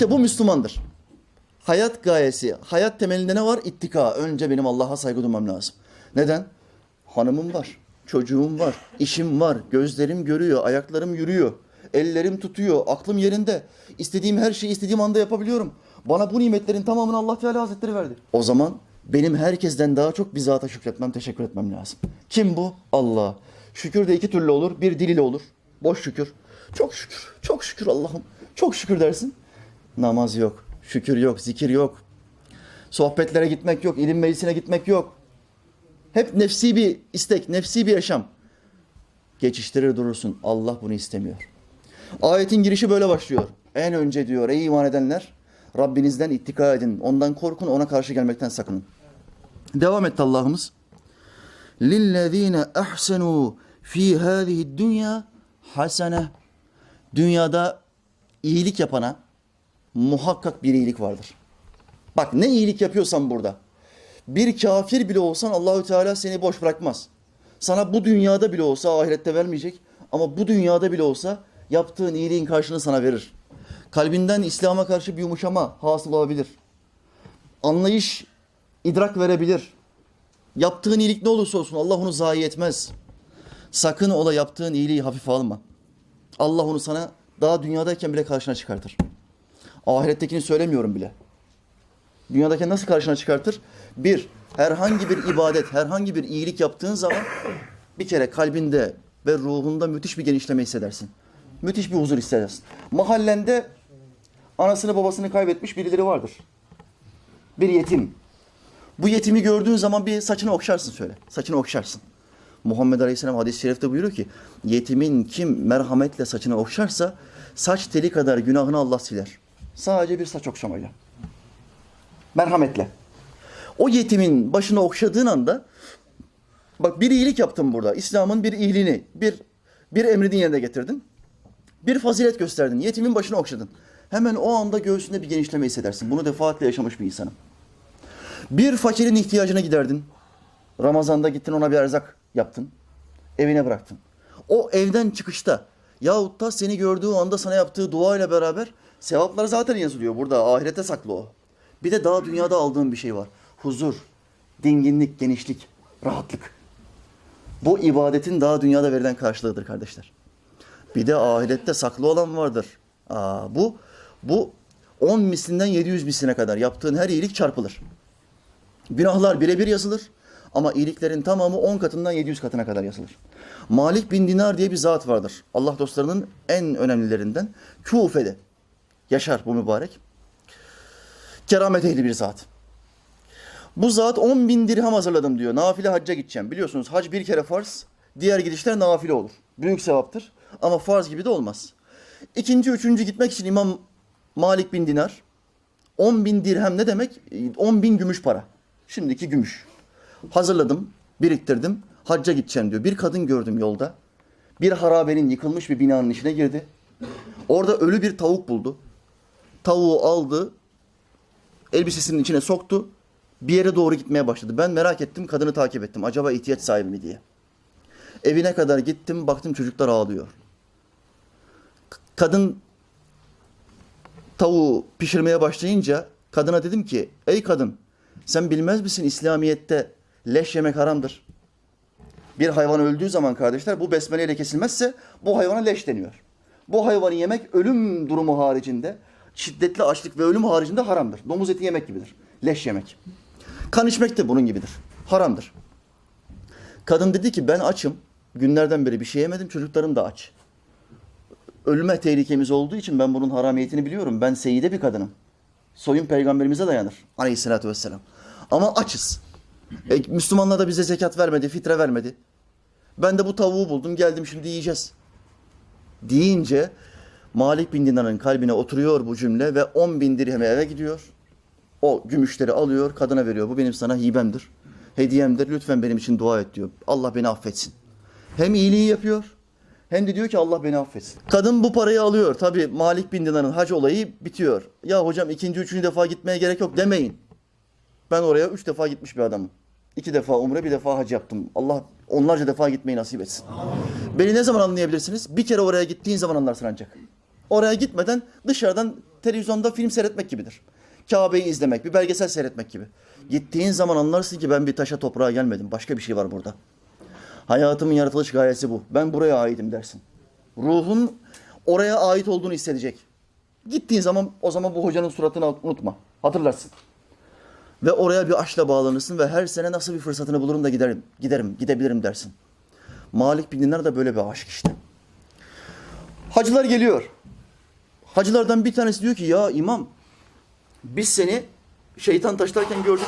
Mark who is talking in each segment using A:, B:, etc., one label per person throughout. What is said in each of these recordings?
A: İşte bu Müslümandır. Hayat gayesi, hayat temelinde ne var? İttika. Önce benim Allah'a saygı duymam lazım. Neden? Hanımım var, çocuğum var, işim var, gözlerim görüyor, ayaklarım yürüyor, ellerim tutuyor, aklım yerinde. İstediğim her şeyi istediğim anda yapabiliyorum. Bana bu nimetlerin tamamını Allah Teala Hazretleri verdi. O zaman benim herkesten daha çok bir zata şükretmem, teşekkür etmem lazım. Kim bu? Allah. Şükür de iki türlü olur. Bir dil ile olur. Boş şükür. Çok şükür, çok şükür Allah'ım. Çok şükür dersin. Namaz yok, şükür yok, zikir yok. Sohbetlere gitmek yok, ilim meclisine gitmek yok. Hep nefsi bir istek, nefsi bir yaşam. Geçiştirir durursun. Allah bunu istemiyor. Ayetin girişi böyle başlıyor. En önce diyor ey iman edenler Rabbinizden ittika edin. Ondan korkun, ona karşı gelmekten sakının. Devam etti Allah'ımız. Lillezine ahsenu fi hadihi dünya hasene. Dünyada iyilik yapana muhakkak bir iyilik vardır. Bak ne iyilik yapıyorsan burada. Bir kafir bile olsan Allahü Teala seni boş bırakmaz. Sana bu dünyada bile olsa ahirette vermeyecek ama bu dünyada bile olsa yaptığın iyiliğin karşılığını sana verir. Kalbinden İslam'a karşı bir yumuşama hasıl olabilir. Anlayış, idrak verebilir. Yaptığın iyilik ne olursa olsun Allah onu zayi etmez. Sakın ola yaptığın iyiliği hafife alma. Allah onu sana daha dünyadayken bile karşına çıkartır. Ahirettekini söylemiyorum bile. Dünyadaki nasıl karşına çıkartır? Bir, herhangi bir ibadet, herhangi bir iyilik yaptığın zaman bir kere kalbinde ve ruhunda müthiş bir genişleme hissedersin. Müthiş bir huzur hissedersin. Mahallende anasını babasını kaybetmiş birileri vardır. Bir yetim. Bu yetimi gördüğün zaman bir saçını okşarsın şöyle. Saçını okşarsın. Muhammed Aleyhisselam hadis-i şerifte buyuruyor ki yetimin kim merhametle saçını okşarsa saç teli kadar günahını Allah siler. Sadece bir saç okşamayla. Merhametle. O yetimin başını okşadığın anda bak bir iyilik yaptın burada. İslam'ın bir iyiliğini, bir bir emrini yerine getirdin. Bir fazilet gösterdin. Yetimin başını okşadın. Hemen o anda göğsünde bir genişleme hissedersin. Bunu defaatle yaşamış bir insanım. Bir fakirin ihtiyacına giderdin. Ramazanda gittin ona bir erzak yaptın. Evine bıraktın. O evden çıkışta yahut da seni gördüğü anda sana yaptığı dua ile beraber sevaplar zaten yazılıyor. Burada ahirete saklı o. Bir de daha dünyada aldığın bir şey var. Huzur, dinginlik, genişlik, rahatlık. Bu ibadetin daha dünyada verilen karşılığıdır kardeşler. Bir de ahirette saklı olan vardır. Aa, bu bu 10 mislinden 700 misline kadar yaptığın her iyilik çarpılır. Günahlar birebir yazılır ama iyiliklerin tamamı 10 katından 700 katına kadar yazılır. Malik bin Dinar diye bir zat vardır. Allah dostlarının en önemlilerinden. Kufe'de yaşar bu mübarek. Keramet ehli bir zat. Bu zat 10 bin dirham hazırladım diyor. Nafile hacca gideceğim. Biliyorsunuz hac bir kere farz, diğer gidişler nafile olur. Büyük sevaptır ama farz gibi de olmaz. İkinci, üçüncü gitmek için İmam Malik bin Dinar 10 bin dirhem ne demek? 10 bin gümüş para. Şimdiki gümüş. Hazırladım, biriktirdim. Hacca gideceğim diyor. Bir kadın gördüm yolda. Bir harabenin yıkılmış bir binanın içine girdi. Orada ölü bir tavuk buldu. Tavuğu aldı, elbisesinin içine soktu. Bir yere doğru gitmeye başladı. Ben merak ettim, kadını takip ettim. Acaba ihtiyaç sahibi mi diye. Evine kadar gittim, baktım çocuklar ağlıyor. Kadın tavuğu pişirmeye başlayınca kadına dedim ki, ey kadın sen bilmez misin İslamiyet'te leş yemek haramdır. Bir hayvan öldüğü zaman kardeşler bu besmeleyle kesilmezse bu hayvana leş deniyor. Bu hayvanı yemek ölüm durumu haricinde, şiddetli açlık ve ölüm haricinde haramdır. Domuz eti yemek gibidir. Leş yemek. Kan içmek de bunun gibidir. Haramdır. Kadın dedi ki ben açım. Günlerden beri bir şey yemedim. Çocuklarım da aç. Ölüme tehlikemiz olduğu için ben bunun haramiyetini biliyorum. Ben seyide bir kadınım. Soyun peygamberimize dayanır. Aleyhissalatü vesselam. Ama açız. E, Müslümanlar da bize zekat vermedi, fitre vermedi. Ben de bu tavuğu buldum, geldim şimdi yiyeceğiz. Deyince Malik bin Dinar'ın kalbine oturuyor bu cümle ve 10 bin dirheme eve gidiyor. O gümüşleri alıyor, kadına veriyor. Bu benim sana hibemdir, hediyemdir. Lütfen benim için dua et diyor. Allah beni affetsin. Hem iyiliği yapıyor, hem de diyor ki Allah beni affetsin. Kadın bu parayı alıyor. Tabii Malik bin Dinar'ın hac olayı bitiyor. Ya hocam ikinci, üçüncü defa gitmeye gerek yok demeyin. Ben oraya üç defa gitmiş bir adamım. İki defa umre, bir defa hac yaptım. Allah onlarca defa gitmeyi nasip etsin. Beni ne zaman anlayabilirsiniz? Bir kere oraya gittiğin zaman anlarsın ancak. Oraya gitmeden dışarıdan televizyonda film seyretmek gibidir. Kabe'yi izlemek, bir belgesel seyretmek gibi. Gittiğin zaman anlarsın ki ben bir taşa toprağa gelmedim. Başka bir şey var burada. Hayatımın yaratılış gayesi bu. Ben buraya aitim dersin. Ruhun oraya ait olduğunu hissedecek. Gittiğin zaman o zaman bu hocanın suratını unutma. Hatırlarsın. Ve oraya bir aşkla bağlanırsın ve her sene nasıl bir fırsatını bulurum da giderim, giderim, gidebilirim dersin. Malik bin Dinar da böyle bir aşk işte. Hacılar geliyor. Hacılardan bir tanesi diyor ki ya imam biz seni şeytan taşlarken gördük.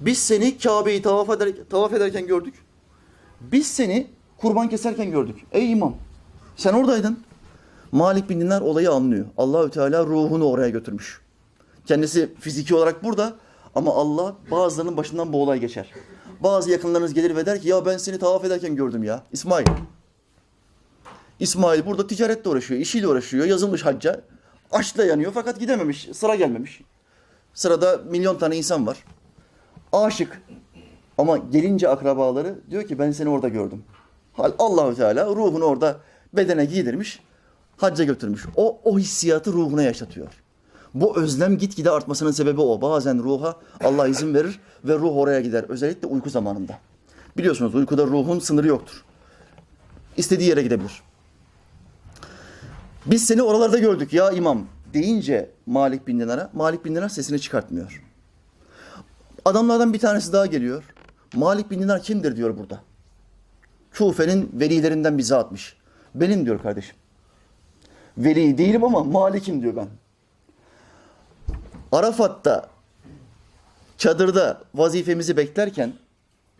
A: Biz seni Kabe'yi tavaf, eder, tavaf ederken gördük. Biz seni kurban keserken gördük. Ey imam sen oradaydın. Malik bin Dinar olayı anlıyor. Allahü Teala ruhunu oraya götürmüş. Kendisi fiziki olarak burada ama Allah bazılarının başından bu olay geçer. Bazı yakınlarınız gelir ve der ki ya ben seni tavaf ederken gördüm ya. İsmail. İsmail burada ticaretle uğraşıyor, işiyle uğraşıyor, yazılmış hacca. Açla yanıyor fakat gidememiş, sıra gelmemiş. Sırada milyon tane insan var. Aşık. Ama gelince akrabaları diyor ki ben seni orada gördüm. Hal Allahü Teala ruhunu orada bedene giydirmiş, hacca götürmüş. O o hissiyatı ruhuna yaşatıyor. Bu özlem gitgide artmasının sebebi o. Bazen ruha Allah izin verir ve ruh oraya gider. Özellikle uyku zamanında. Biliyorsunuz uykuda ruhun sınırı yoktur. İstediği yere gidebilir. Biz seni oralarda gördük ya imam deyince Malik bin Dinar'a, Malik bin Dinar sesini çıkartmıyor. Adamlardan bir tanesi daha geliyor. Malik bin Dinar kimdir diyor burada. Kufe'nin velilerinden bir zatmış. Benim diyor kardeşim. Veli değilim ama Malik'im diyor ben. Arafat'ta çadırda vazifemizi beklerken,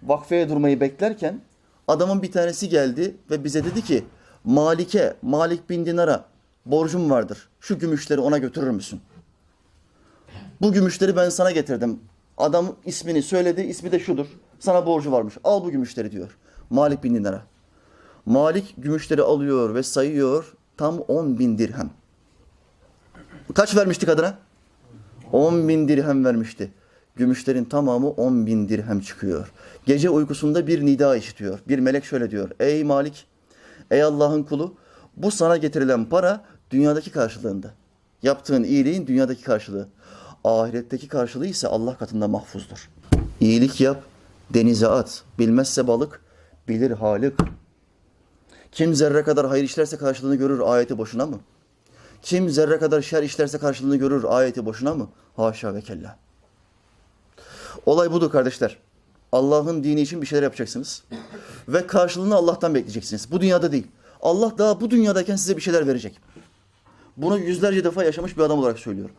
A: vakfeye durmayı beklerken adamın bir tanesi geldi ve bize dedi ki Malik'e, Malik bin Dinar'a borcum vardır. Şu gümüşleri ona götürür müsün? Bu gümüşleri ben sana getirdim. Adam ismini söyledi, ismi de şudur. Sana borcu varmış. Al bu gümüşleri diyor. Malik bin Dinar'a. Malik gümüşleri alıyor ve sayıyor. Tam 10 bin dirhem. Kaç vermiştik adına? 10 bin dirhem vermişti. Gümüşlerin tamamı 10 bin dirhem çıkıyor. Gece uykusunda bir nida işitiyor. Bir melek şöyle diyor. Ey Malik, ey Allah'ın kulu, bu sana getirilen para dünyadaki karşılığında. Yaptığın iyiliğin dünyadaki karşılığı. Ahiretteki karşılığı ise Allah katında mahfuzdur. İyilik yap, denize at. Bilmezse balık, bilir Halik. Kim zerre kadar hayır işlerse karşılığını görür ayeti boşuna mı? Kim zerre kadar şer işlerse karşılığını görür ayeti boşuna mı? Haşa ve kella. Olay budur kardeşler. Allah'ın dini için bir şeyler yapacaksınız. Ve karşılığını Allah'tan bekleyeceksiniz. Bu dünyada değil. Allah daha bu dünyadayken size bir şeyler verecek. Bunu yüzlerce defa yaşamış bir adam olarak söylüyorum.